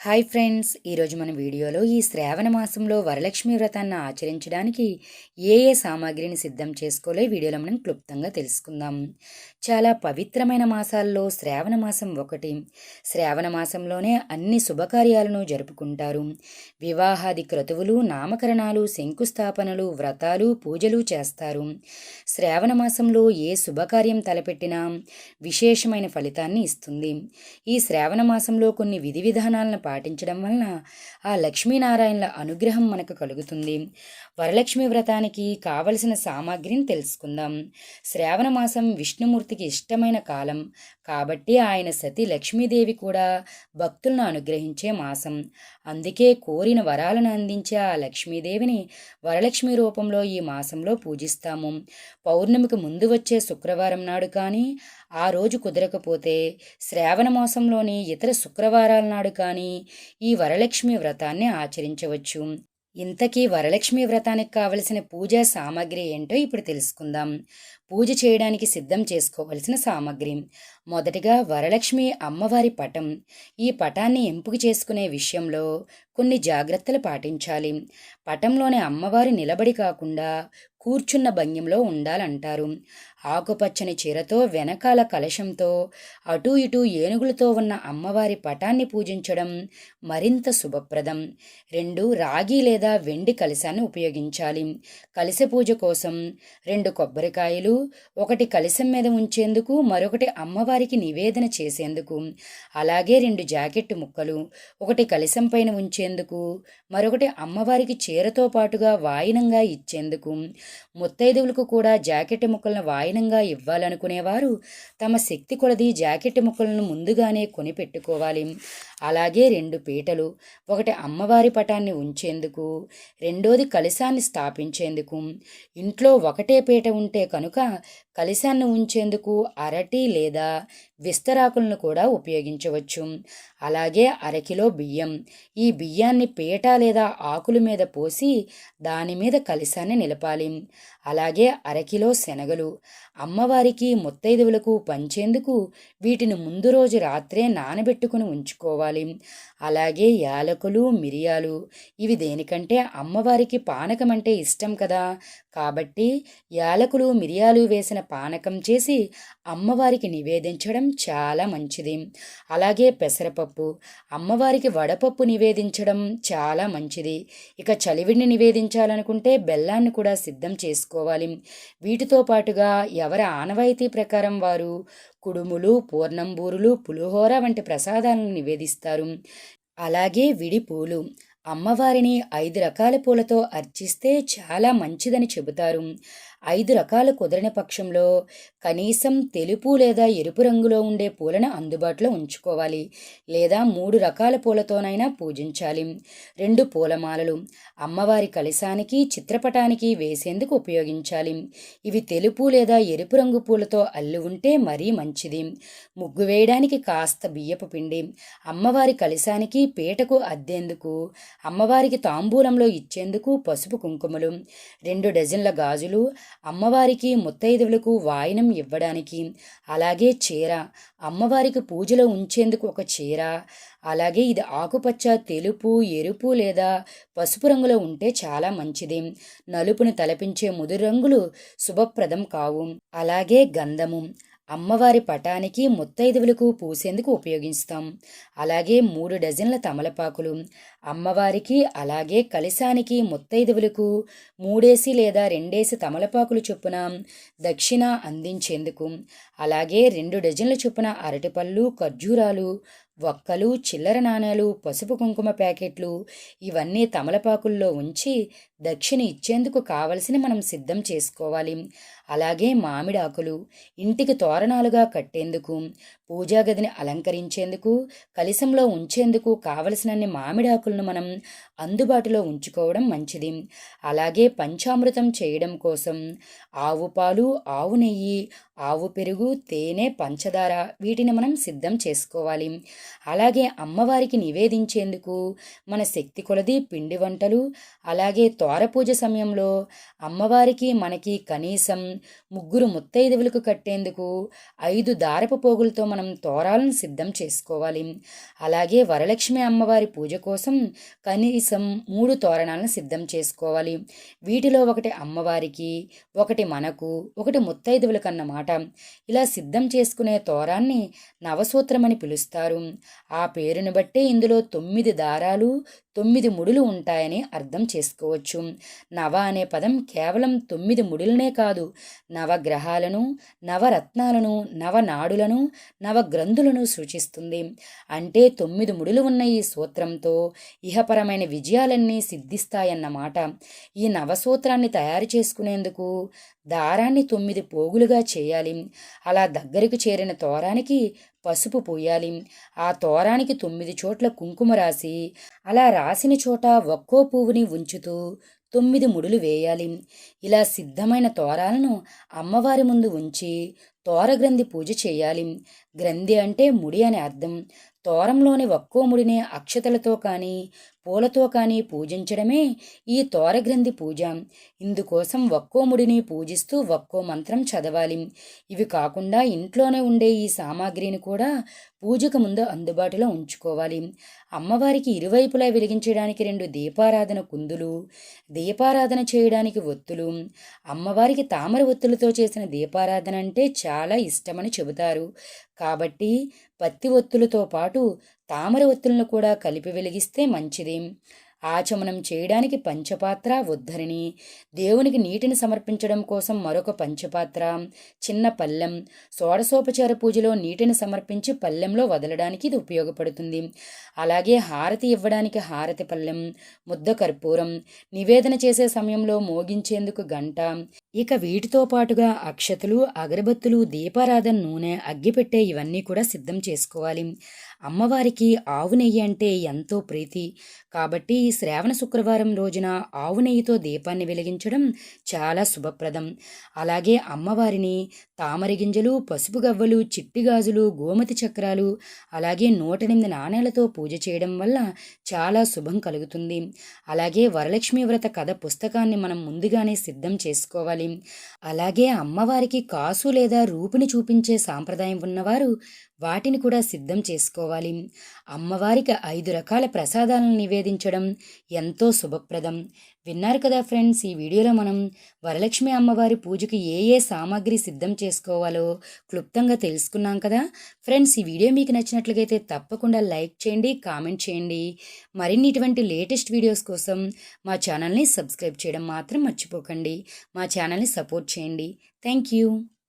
Hi friends ఈరోజు మన వీడియోలో ఈ శ్రావణ మాసంలో వరలక్ష్మి వ్రతాన్ని ఆచరించడానికి ఏ ఏ సామాగ్రిని సిద్ధం చేసుకోలే వీడియోలో మనం క్లుప్తంగా తెలుసుకుందాం. చాలా పవిత్రమైన మాసాల్లో శ్రావణ మాసం ఒకటి. శ్రావణ మాసంలోనే అన్ని శుభకార్యాలను జరుపుకుంటారు. వివాహాది క్రతువులు నామకరణాలు శంకుస్థాపనలు వ్రతాలు పూజలు చేస్తారు. శ్రావణ మాసంలో ఏ శుభకార్యం తలపెట్టినా విశేషమైన ఫలితాన్ని ఇస్తుంది. ఈ శ్రావణ మాసంలో కొన్ని విధి విధానాలను పాటించడం వలన ఆ లక్ష్మీనారాయణల అనుగ్రహం మనకు కలుగుతుంది. వరలక్ష్మి వ్రతానికి కావలసిన సామాగ్రిని తెలుసుకుందాం. శ్రావణ మాసం విష్ణుమూర్తికి ఇష్టమైన కాలం. కాబట్టి ఆయన సతి లక్ష్మీదేవి కూడా భక్తులను అనుగ్రహించే మాసం. అందుకే కోరిన వరాలను అందించే ఆ లక్ష్మీదేవిని వరలక్ష్మి రూపంలో ఈ మాసంలో పూజిస్తాము. పౌర్ణమికి ముందు వచ్చే శుక్రవారం నాడు కానీ ఆ రోజు కుదరకపోతే శ్రావణ మాసంలోని ఇతర శుక్రవారాల నాడు కానీ ఈ వరలక్ష్మి వ్రతాన్ని ఆచరించవచ్చు. ఇంతకీ వరలక్ష్మి వ్రతానికి కావలసిన పూజా సామాగ్రి ఏంటో ఇప్పుడు తెలుసుకుందాం. పూజ చేయడానికి సిద్ధం చేసుకోవలసిన సామాగ్రి. మొదటిగా వరలక్ష్మి అమ్మవారి పటం. ఈ పటాన్ని ఎంపిక చేసుకునే విషయంలో కొన్ని జాగ్రత్తలు పాటించాలి. పటంలోని అమ్మవారి నిలబడి కాకుండా కూర్చున్న భంగ్యంలో ఉండాలంటారు. ఆకుపచ్చని చీరతో వెనకాల కలశంతో అటూ ఇటూ ఏనుగులతో ఉన్న అమ్మవారి పటాన్ని పూజించడం మరింత శుభప్రదం. రెండు రాగి లేదా వెండి కలశాన్ని ఉపయోగించాలి. కలిసె పూజ కోసం రెండు కొబ్బరికాయలు ఒకటి కలశం మీద ఉంచేందుకు మరొకటి అమ్మవారికి నివేదన చేసేందుకు. అలాగే రెండు జాకెట్ ముక్కలు ఒకటి కలశం పైన ఉంచేందుకు మరొకటి అమ్మవారికి చీరతో పాటుగా వాయినంగా ఇచ్చేందుకు. ముత్తైదువులకు కూడా జాకెట్ ముక్కలను వాయినంగా ఇవ్వాలనుకునేవారు. తమ శక్తి కొలది జాకెట్ ముక్కలను ముందుగానే కొనిపెట్టుకోవాలి అలాగే రెండు పీటలు ఒకటి అమ్మవారి పటాన్ని ఉంచేందుకు రెండోది కలశాన్ని స్థాపించేందుకు. ఇంట్లో ఒకటే పీట ఉంటే కనుక కలశాన్ని ఉంచేందుకు అరటి లేదా విస్తరాకులను కూడా ఉపయోగించవచ్చు. అలాగే అరకిలో బియ్యం. ఈ బియ్యాన్ని పీట లేదా ఆకుల మీద పోసి దాని మీద కలశాన్ని నిలపాలి. అలాగే అరకిలో శనగలు. అమ్మవారికి ముత్తైదువులకు పంచేందుకు వీటిని ముందు రోజు రాత్రే నానబెట్టుకుని ఉంచుకోవాలి. అలాగే యాలకులు మిరియాలు ఇవి దేనికంటే అమ్మవారికి పానకం అంటే ఇష్టం కదా. కాబట్టి యాలకులు మిరియాలు వేసిన పానకం చేసి అమ్మవారికి నివేదించడం చాలా మంచిది. అలాగే పెసరపప్పు అమ్మవారికి వడపప్పు నివేదించడం చాలా మంచిది. ఇక చలివిడిని నివేదించాలనుకుంటే బెల్లాన్ని కూడా సిద్ధం చేసుకోవాలి. వీటితో పాటుగా ఎవరి ఆనవాయితీ ప్రకారం వారు కుడుములు పూర్ణంబూరులు పులిహోర వంటి ప్రసాదాలను నివేదిస్తారు. అలాగే విడి పూలు అమ్మవారిని ఐదు రకాల పూలతో అర్చిస్తే చాలా మంచిదని చెబుతారు. ఐదు రకాల కుదరని పక్షంలో కనీసం తెలుపు లేదా ఎరుపు రంగులో ఉండే పూలను అందుబాటులో ఉంచుకోవాలి. లేదా మూడు రకాల పూలతోనైనా పూజించాలి. రెండు పూలమాలలు అమ్మవారి కలశానికి చిత్రపటానికి వేసేందుకు ఉపయోగించాలి. ఇవి తెలుపు లేదా ఎరుపు రంగు పూలతో అల్లి ఉంటే మరీ మంచిది. ముగ్గు వేయడానికి కాస్త బియ్యపు పిండి అమ్మవారి కలశానికి పీటకు అద్దేందుకు అమ్మవారికి తాంబూలంలో ఇచ్చేందుకు పసుపు కుంకుమలు రెండు డజన్ల గాజులు అమ్మవారికి ముత్తైదువులకు వాయనం ఇవ్వడానికి అలాగే చీర. అమ్మవారికి పూజలో ఉంచేందుకు ఒక చీర. అలాగే ఇది ఆకుపచ్చ తెలుపు ఎరుపు లేదా పసుపు రంగులో ఉంటే చాలా మంచిది. నలుపును తలపించే ముదురు రంగులు శుభప్రదం కావు. అలాగే గంధము. అమ్మవారి పటానికి ముత్తైదువులకు పూసేందుకు ఉపయోగిస్తాం. అలాగే మూడు డజన్ల తమలపాకులు. అమ్మవారికి అలాగే కలిశానికి ముత్తైదువులకు మూడేసి లేదా రెండేసి తమలపాకులు చొప్పున దక్షిణ అందించేందుకు అలాగే రెండు డజన్ల చొప్పున అరటిపళ్ళు ఖర్జూరాలు ఒక్కలు చిల్లర నాణేలు పసుపు కుంకుమ ప్యాకెట్లు ఇవన్నీ తమలపాకుల్లో ఉంచి దక్షిణ ఇచ్చేందుకు కావలసిన మనం సిద్ధం చేసుకోవాలి. అలాగే మామిడాకులు ఇంటికి తోరణాలుగా కట్టేందుకు పూజా గదిని అలంకరించేందుకు కలిసంలో ఉంచేందుకు కావలసినన్ని మామిడాకులను మనం అందుబాటులో ఉంచుకోవడం మంచిది. అలాగే పంచామృతం చేయడం కోసం ఆవు పాలు ఆవు నెయ్యి ఆవు పెరుగు తేనె పంచదార వీటిని మనం సిద్ధం చేసుకోవాలి. అలాగే అమ్మవారికి నివేదించేందుకు మన శక్తి కొలది పిండి వంటలు అలాగే తోర పూజ సమయంలో అమ్మవారికి మనకి కనీసం ముగ్గురు ముత్తైదువులకు కట్టేందుకు ఐదు దారపు పోగులతో మనం మనం తోరాలను సిద్ధం చేసుకోవాలి. అలాగే వరలక్ష్మి అమ్మవారి పూజ కోసం కనీసం మూడు తోరణాలను సిద్ధం చేసుకోవాలి. వీటిలో ఒకటి అమ్మవారికి ఒకటి మనకు ఒకటి ముత్తైదువులకు అన్నమాట ఇలా సిద్ధం చేసుకునే తోరాన్ని నవసూత్రమని పిలుస్తారు. ఆ పేరును బట్టే ఇందులో తొమ్మిది దారాలు తొమ్మిది ముడులు ఉంటాయని అర్థం చేసుకోవచ్చు. నవ అనే పదం కేవలం తొమ్మిది ముడులనే కాదు. నవగ్రహాలను నవరత్నాలను నవనాడులను నవగ్రంథులను సూచిస్తుంది అంటే తొమ్మిది ముడులు ఉన్న ఈ సూత్రంతో ఇహపరమైన విజయాలన్నీ సిద్ధిస్తాయన్నమాట. ఈ నవసూత్రాన్ని తయారు చేసుకునేందుకు దారాన్ని తొమ్మిది పోగులుగా చేయాలి. అలా దగ్గరకు చేరిన తోరానికి పసుపు పోయాలి. ఆ తోరానికి తొమ్మిది చోట్ల కుంకుమ రాసి అలా రాసిన చోట ఒక్కో పువ్వుని ఉంచుతూ తొమ్మిది ముడులు వేయాలి. ఇలా సిద్ధమైన తోరాలను అమ్మవారి ముందు ఉంచి తోరగ్రంథి పూజ చేయాలి. గ్రంథి అంటే ముడి అని అర్థం. తోరంలోని ఒక్కోముడిని అక్షతలతో కానీ పూలతో కానీ పూజించడమే ఈ తోరగ్రంథి పూజ. ఇందుకోసం ఒక్కో ముడిని పూజిస్తూ ఒక్కో మంత్రం చదవాలి. ఇవి కాకుండా ఇంట్లోనే ఉండే ఈ సామాగ్రిని కూడా పూజకు ముందు అందుబాటులో ఉంచుకోవాలి. అమ్మవారికి ఇరువైపులా వెలిగించడానికి రెండు దీపారాధన కుందులు దీపారాధన చేయడానికి ఒత్తులు. అమ్మవారికి తామర ఒత్తులతో చేసిన దీపారాధన అంటే చాలా ఇష్టమని చెబుతారు. కాబట్టి పత్తి ఒత్తులతో పాటు తామర ఒత్తులను కూడా కలిపి వెలిగిస్తే మంచిది. ఆచమనం చేయడానికి పంచపాత్ర ఉద్ధరిణి. దేవునికి నీటిని సమర్పించడం కోసం మరొక పంచపాత్ర. చిన్న పల్లెం. షోడశోపచార పూజలో నీటిని సమర్పించి పల్లెంలో వదలడానికి ఇది ఉపయోగపడుతుంది. అలాగే హారతి ఇవ్వడానికి హారతి పల్లెం. ముద్ద కర్పూరం. నివేదన చేసే సమయంలో మోగించేందుకు గంట. ఇక వీటితో పాటుగా అక్షతలు అగరబత్తులు దీపారాధన నూనె అగ్గిపెట్టే ఇవన్నీ కూడా సిద్ధం చేసుకోవాలి. అమ్మవారికి ఆవు నెయ్యి అంటే ఎంతో ప్రీతి. కాబట్టి శ్రావణ శుక్రవారం రోజున ఆవు నెయ్యితో దీపాన్ని వెలిగించడం చాలా శుభప్రదం. అలాగే అమ్మవారిని తామర గింజలు పసుపు గవ్వలు చిట్టి గాజులు గోమతి చక్రాలు అలాగే నూట ఎనిమిది నాణేలతో పూజ చేయడం వల్ల చాలా శుభం కలుగుతుంది. అలాగే వరలక్ష్మి వ్రత కథ పుస్తకాన్ని మనం ముందుగానే సిద్ధం చేసుకోవాలి. అలాగే అమ్మవారికి కాసు లేదా రూపుని చూపించే సాంప్రదాయం ఉన్నవారు వాటిని కూడా సిద్ధం చేసుకోవాలి. అమ్మవారికి ఐదు రకాల ప్రసాదాలను నివేదించడం ఎంతో శుభప్రదం. విన్నారు కదా ఫ్రెండ్స్ ఈ వీడియోలో మనం వరలక్ష్మి అమ్మవారి పూజకి ఏ ఏ సామాగ్రి సిద్ధం చేసుకోవాలో క్లుప్తంగా తెలుసుకున్నాం కదా. ఫ్రెండ్స్ ఈ వీడియో మీకు నచ్చినట్లయితే తప్పకుండా లైక్ చేయండి కామెంట్ చేయండి. మరిన్ని ఇటువంటి లేటెస్ట్ వీడియోస్ కోసం మా ఛానల్ని సబ్స్క్రైబ్ చేయడం మాత్రం మర్చిపోకండి. మా ఛానల్ని సపోర్ట్ చేయండి. Thank you.